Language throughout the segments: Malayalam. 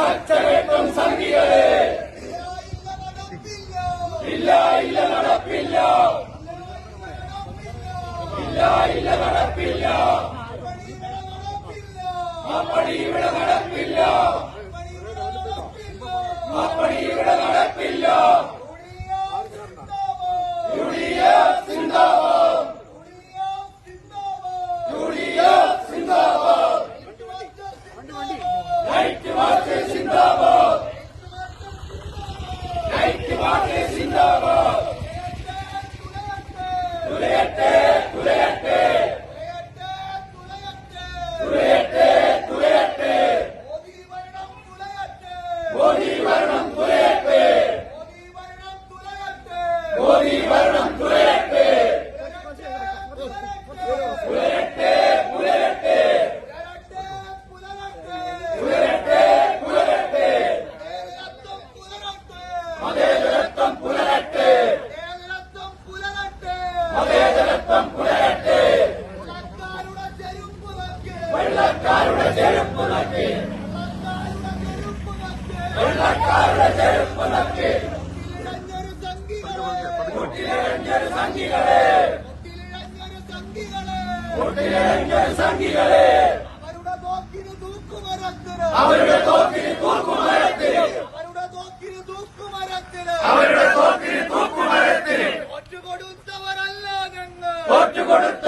പച്ചവെട്ടും സംഘികളെ ഇല്ല ഇല്ല നടപ്പില്ല. ഇല്ല ഇല്ല നടപ്പില്ല. അപ്പടി ഇവിടെ നടപ്പില്ല. അപ്പടി ഇവിടെ നടപ്പില്ല. വെള്ളക്കാരുടെ ചെരുപ്പ് നക്കി വെള്ളക്കാരുടെ ചെരുപ്പ് നക്കി കുട്ടിയിലഞ്ഞൊരു സംഘികളെ കുട്ടിയിലഞ്ഞൊരു സംഘികളെ അവരുടെ തോക്കിന് തൂക്കുമരത്തിന് അവരുടെ തോക്കിന് തൂക്കുമരത്തിന് ഒറ്റുകൊടുത്തവരല്ല ഞങ്ങൾ. ഒറ്റുകൊടുത്ത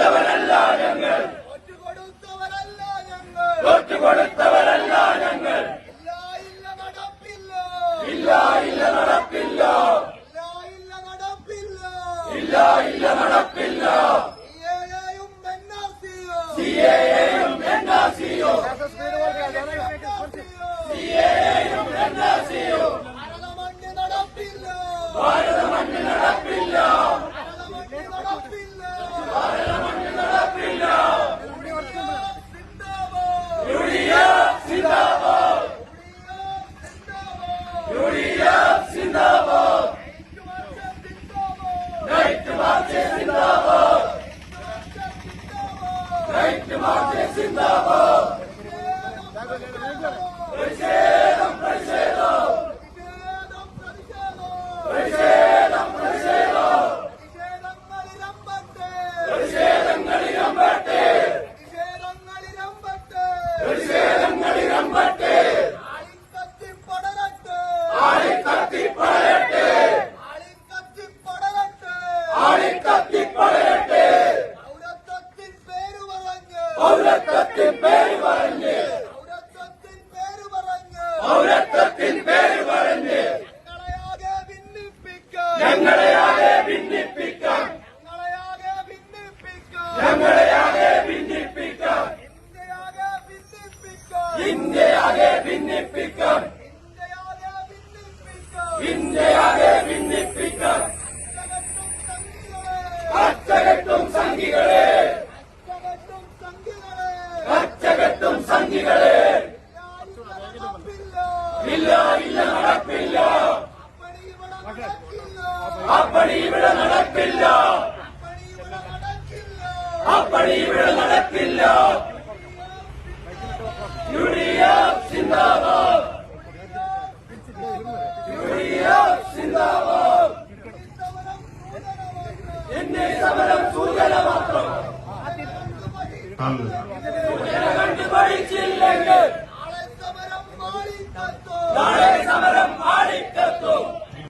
നടക്കില്ല அப்படி ഇവിടെ നടക്കില്ല அப்படி ഇവിടെ നടക്കില്ല യു ഡി എഫ് സിന്ദാബാദ്. യു ഡി എഫ് സിന്ദാബാദ്. എന്നെ സമരം സൂചന മാത്രം സൂചന കണ്ടുപഠിച്ചില്ലെങ്കിൽ